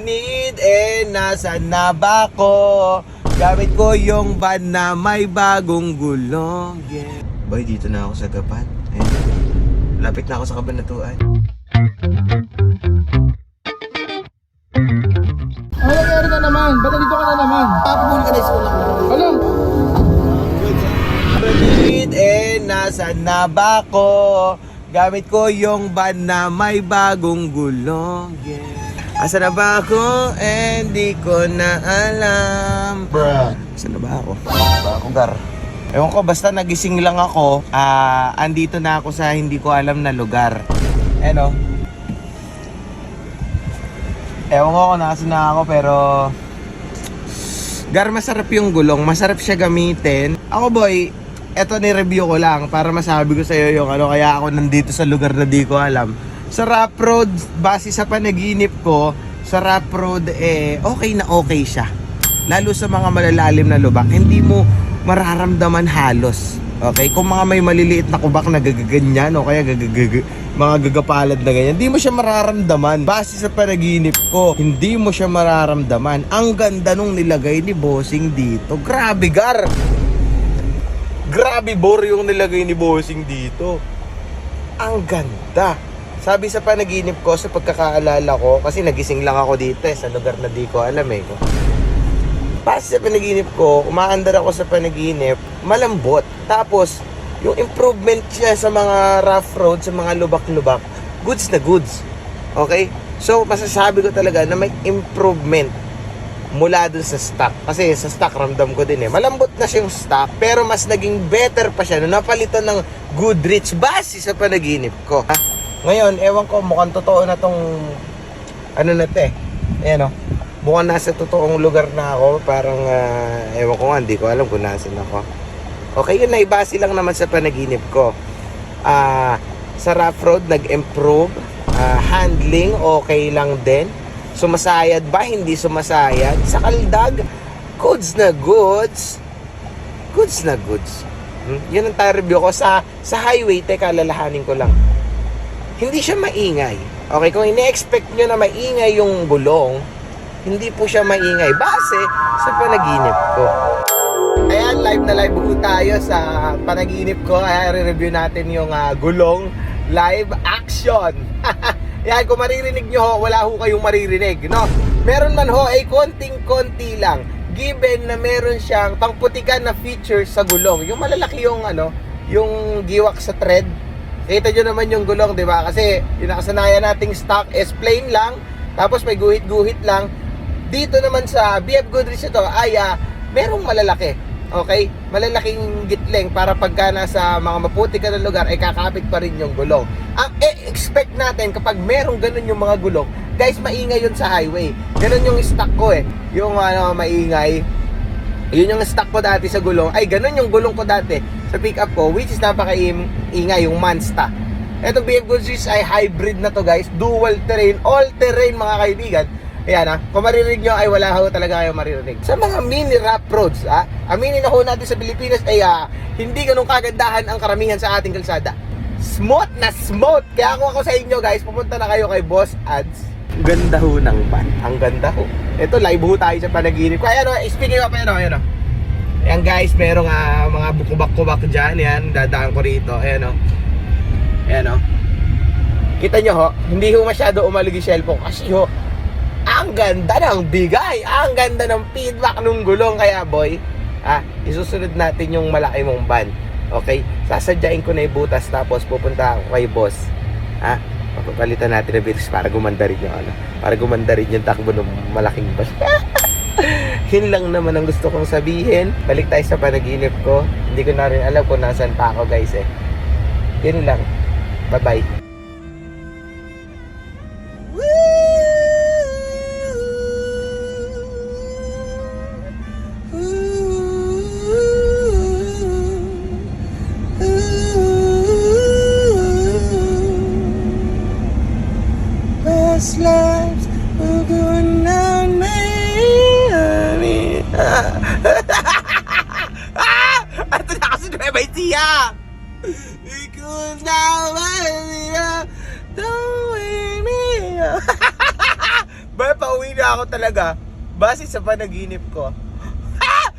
Need eh, nasan na ba ko? Gamit ko yung van na may bagong gulong. Yeah. Boy, dito na ako sa gapan. Ayan. Lapit na ako sa kabanatuan. Ano nangyari na naman? Ba't nandito ka na naman? Papabuhin ka na school ako. Alam, Need eh, nasan na ba ko? Gamit ko yung van na may bagong gulong. Yeah. Asa na ba ako? Eh, di ko na alam. bruh. Asa na ba ako? Ba ako, Gar? Ewan ko, basta nagising lang ako. Ah, andito na ako sa hindi ko alam na lugar. Ano? Ewan ko kung nakasin na ako, pero... Gar, masarap yung gulong. Masarap siya gamitin. Ako, boy, eto ni-review ko lang para masabi ko sa'yo yung ano, kaya ako nandito sa lugar na di ko alam. Sa rough road, base sa panaginip ko, sa rough road, eh, okay na okay siya. Lalo sa mga malalalim na lubak, hindi mo mararamdaman halos. Okay? Kung mga may maliliit na kubak na gagaganyan o kaya gagagag mga gagapalad na ganyan, hindi mo siya mararamdaman. Base sa panaginip ko, hindi mo siya mararamdaman. Ang ganda nung nilagay ni Bossing dito. Grabe, Gar! Grabe, bor yung nilagay ni Bossing dito. Ang ganda. Sabi sa panaginip ko, sa pagkakaalala ko, kasi nagising lang ako dito eh, sa lugar na di ko alam eh. Pas sa panaginip ko, umaandar ako sa panaginip, malambot. Tapos, yung improvement siya sa mga rough road, sa mga lubak-lubak, goods na goods. Okay? So, masasabi ko talaga na may improvement mula dun sa stock. Kasi sa stock, ramdam ko din eh. Malambot na siyang stock, pero mas naging better pa siya nung napalitan ng Goodrich base sa panaginip ko. Ha? Ngayon, ewan ko, mukhang totoo na tong ano na te. Ayan o. Mukhang nasa totoong lugar na ako. Parang, ah, ewan ko nga, hindi ko alam kung nasin ako. Okay, yun na ibase lang naman sa panaginip ko. Ah, sa rough road, nag-improve. Ah, handling, okay lang din. Sumasayad ba? Hindi sumasayad. Sa kaldag, goods na goods. Goods na goods. Hmm? Yun ang review ko sa sa highway. Teka, lalahanin ko lang. Hindi siya maingay. Okay, kung ine-expect nyo na maingay yung gulong, hindi po siya maingay base sa panaginip ko. Ayan, live na live po tayo sa panaginip ko. Ayan, re-review natin yung ah, gulong live action. Yan, kung maririnig nyo ho, wala ho kayong maririnig, no? Meron man ho ay konting-konti lang. Given na meron siyang pangputikan na feature sa gulong. Yung malalaki yung ano, yung giwak sa thread. Kita nyo naman yung gulong, di ba? Kasi yung nakasanayan nating stock is plain lang. Tapos may guhit-guhit lang. Dito naman sa BF Goodrich ito ay ah, merong malalaki. Okay? Malalaking gitleng para pagka nasa mga maputi ka na lugar ay kakapit pa rin yung gulong. Ang e-expect natin kapag merong ganun yung mga gulong, guys, maingay yun sa highway. Ganun yung stock ko eh. Yung ano, maingay. Yun yung stock ko dati sa gulong. Ay, ganun yung gulong ko dati sa pickup ko, which is napaka-ingay, yung Mansta. Etong BF Goodrich ay hybrid na to guys. Dual terrain, all terrain mga kaibigan. Ayan ha, kung maririnig nyo ay wala ho talaga kayo maririnig. Sa mga mini rough roads, ha, aminin na ho natin sa Pilipinas ay ah, hindi ganun kagandahan ang karamihan sa ating kalsada. Smooth na smooth! Kaya kung ako sa inyo guys, pupunta na kayo kay Boss Ads. Ganda ho ng van. Ang ganda ho. Ito, live ho tayo sa panaginip. Kaya ano, speaking of, ano, ano. Ayan guys, merong ah, mga bukubak-kubak dyan. Yan, dadaan ko rito. Ayan o. Ayan o. Kita nyo ho, hindi ho masyado umalig yung cellphone kasi ho, ang ganda ng bigay, ang ganda ng feedback ng gulong. Kaya boy, ah, isusunod natin yung malaki mong van. Okay? Sasadyain ko na yung butas tapos pupunta ako kay boss. Ah, papapalitan natin ng bilis para gumanda rin yung ano, para gumanda rin yung takbo ng malaking bus. Yun lang naman ang gusto kong sabihin. Balik tayo sa panaginip ko. Hindi ko na rin alam kung nasan pa ako guys eh. Yun lang. Bye-bye. Miami. ah! Na kasi! Because now I'm here, don't wake me up. Ba, pauwi na ako talaga. Base sa panaginip ko,